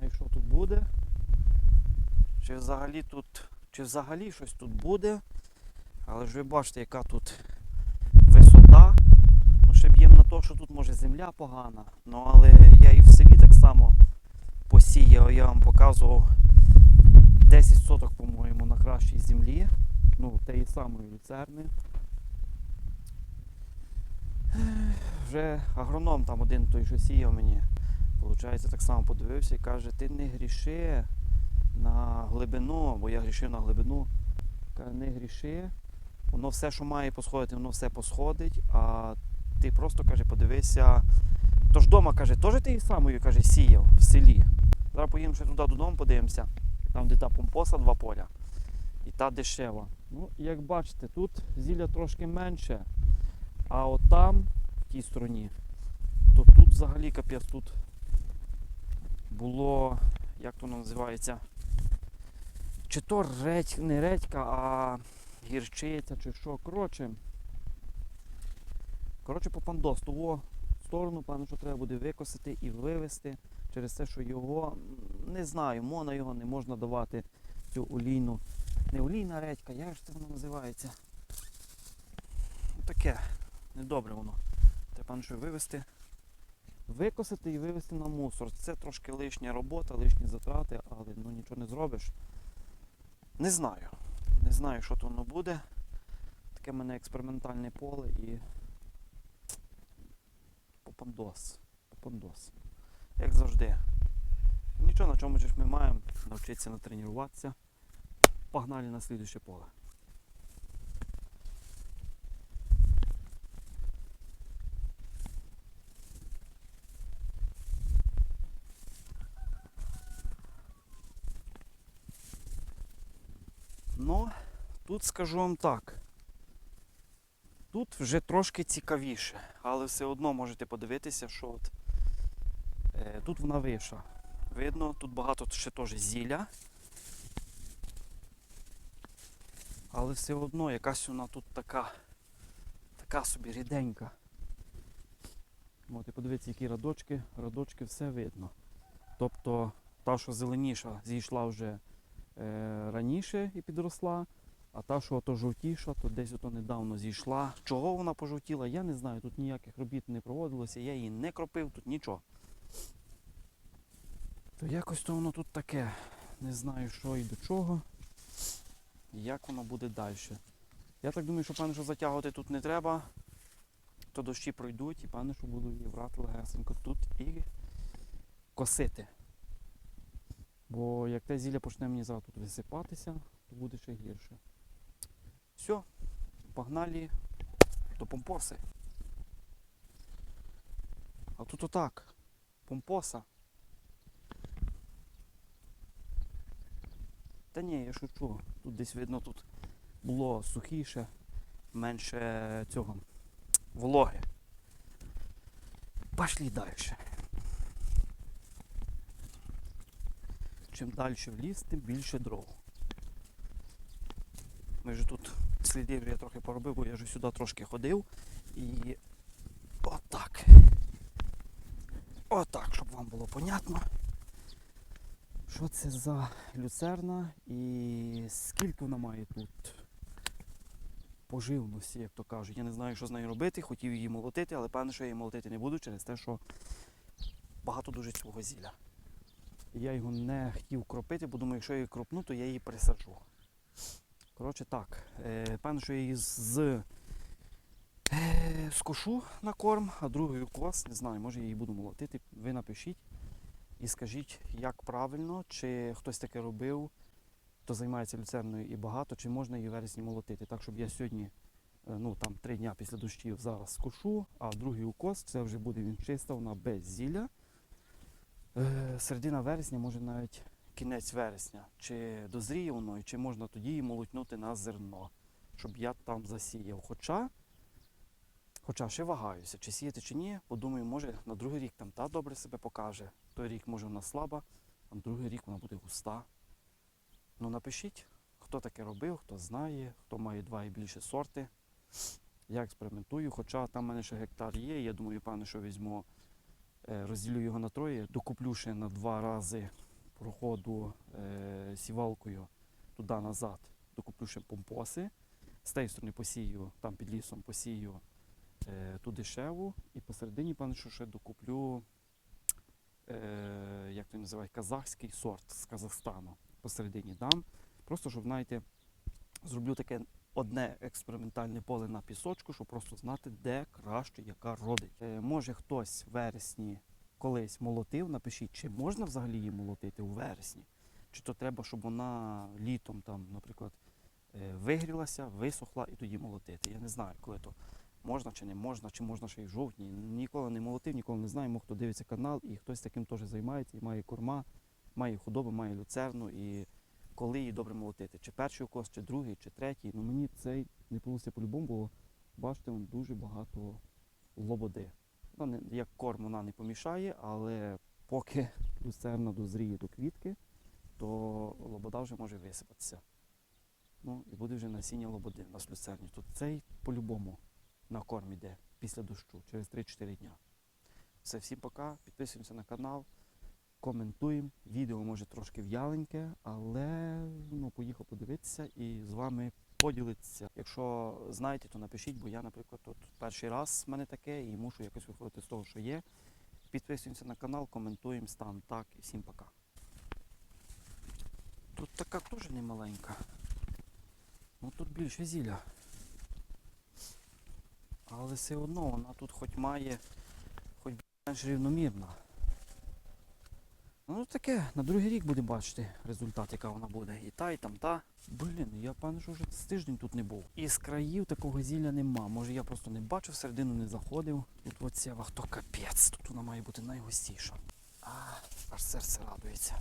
знаю, що тут буде. Чи взагалі тут. Чи взагалі щось тут буде. Але ж ви бачите, яка тут висота. Ну, ще б'ємо на те, що тут може земля погана. Ну але я і в селі так само посіяв, я вам показував 10 соток, по-моєму, на кращій землі. Ну, тієї самої люцерни. Вже агроном там один той, що сіяв мені, виходить, так само подивився і каже, ти не гріши на глибину, бо я грішив на глибину. Каже, не гріши. Воно все, що має посходити, воно все посходить, а ти просто каже, подивися. Тож вдома каже, теж ти самою каже, сіяв в селі. Зараз поїдемо ще туди додому, подивимося. Там, де та помпоса, два поля. І та дешева. Ну, як бачите, тут зілля трошки менше. А от там, в тій стороні, то тут взагалі капець тут було, як воно називається? Чи то редь, не редька, а гірчиця, чи що. Коротше. Коротше, по пандос. Того сторону, певно, що треба буде викосити і вивезти через те, що його, не знаю, мона його не можна давати цю олійну. Не олійна редька, як ж це воно називається? Таке, недобре воно. Треба певно, що вивезти. Викосити і вивезти на мусор. Це трошки лишня робота, лишні затрати, але ну нічого не зробиш. Не знаю. Не знаю, що то воно буде. Таке в мене експериментальне поле і попандос. Попандос. Як завжди. Нічого, на чому ж ми маємо навчитися натренуватися. Погнали на слідуще поле. Ну, тут скажу вам так. Тут вже трошки цікавіше, але все одно можете подивитися, що от, е, тут вона виша. Видно, тут багато ще теж зілля. Але все одно якась вона тут така, така собі ріденька. І подивіться, які радочки, радочки все видно. Тобто та, що зеленіша, зійшла вже раніше і підросла, а та, що ото жовтіша, то десь ото недавно зійшла. Чого вона пожовтіла, я не знаю. Тут ніяких робіт не проводилося, я її не кропив, тут нічого. То якось то воно тут таке. Не знаю, що і до чого. І як воно буде далі. Я так думаю, що певне, що затягувати тут не треба. То дощі пройдуть і певне, що буду її брати легесенько тут і косити. Бо як те зілля почне мені зараз тут висипатися, то буде ще гірше. Все, погнали до помпоси. А тут отак. Помпоса. Та ні, я шучу. Тут десь видно, тут було сухіше, менше цього вологи. Пошли далі. Чим далі в ліс, тим більше дров. Ми вже тут слідів я трохи поробив, бо я вже сюди трошки ходив. І отак. Отак, щоб вам було понятно. Що це за люцерна і скільки вона має тут поживності, як то кажуть. Я не знаю, що з нею робити, хотів її молотити, але певне, що я її молотити не буду через те, що багато дуже цього зілля. Я його не хотів кропити, бо думаю, якщо я її кропну, то я її присаджу. Коротше так, е, певно, що я її з, е, скошу на корм, а другий кос, не знаю, може я її буду молотити. Ви напишіть і скажіть, як правильно, чи хтось таке робив, хто займається люцерною і багато, чи можна її в вересні молотити. Так, щоб я сьогодні, е, ну там три дня після дощів зараз скошу, а другий укос, це вже буде він чиста, вона без зілля. Е, Середина вересня, може навіть кінець вересня. Чи дозріє воно, і чи можна тоді її молотнути на зерно, щоб я там засіяв. Хоча, хоча ще вагаюся, чи сіяти, чи ні, подумаю, може на другий рік там та добре себе покаже. Той рік може вона слаба, а на другий рік вона буде густа. Ну напишіть, хто таке робив, хто знає, хто має два і більше сорти. Я експериментую, хоча там в мене ще гектар є, я думаю, певне, що візьму, розділю його на троє, докуплю ще на два рази проходу е, сівалкою туди-назад, докуплю ще помпоси. З тієї сторони посію, там під лісом посію е, ту дешеву, і посередині, певно, що ще докуплю, е, як то називають, казахський сорт з Казахстану. Посередині дам. Просто щоб, знаєте, зроблю таке одне експериментальне поле на пісочку, щоб просто знати, де краще яка родить. Е, може хтось в вересні колись молотив, напишіть, чи можна взагалі її молотити у вересні, чи то треба, щоб вона літом, там, наприклад, е, вигрілася, висохла і тоді молотити. Я не знаю, коли то можна чи не можна, чи можна ще й в жовтні. Ніколи не молотив, ніколи не знаю. Мо хто дивиться канал, і хтось таким теж займається, і має корма, має худобу, має люцерну. І коли її добре молотити. Чи перший укос, чи другий, чи третій. Ну мені цей не вийшло по-любому, бо бачите, вон дуже багато лободи. Ну, не, як корм вона не помішає, але поки люцерна дозріє до квітки, то лобода вже може висипатися. Ну і буде вже насіння лободи у нас в люцерні. Тут цей по-любому на корм іде після дощу через 3-4 дня. Все, всім пока. Підписуємося на канал, коментуємо. Відео може трошки в'яленьке, але ну, поїхав подивитися і з вами поділитися. Якщо знаєте, то напишіть, бо я, наприклад, тут перший раз в мене таке і мушу якось виходити з того, що є. Підписуємося на канал, коментуємо стан так і всім пока. Тут така теж не маленька. Ну тут більше зілля. Але все одно вона тут хоч має, хоч менш рівномірна. Ну таке, на другий рік буде бачити результат, яка вона буде. І та, і там та. Блін, я певно, що вже з тиждень тут не був. І з країв такого зілля нема. Може я просто не бачив, всередину не заходив. Тут оця вахто капець, тут вона має бути найгустіша. А, аж серце радується.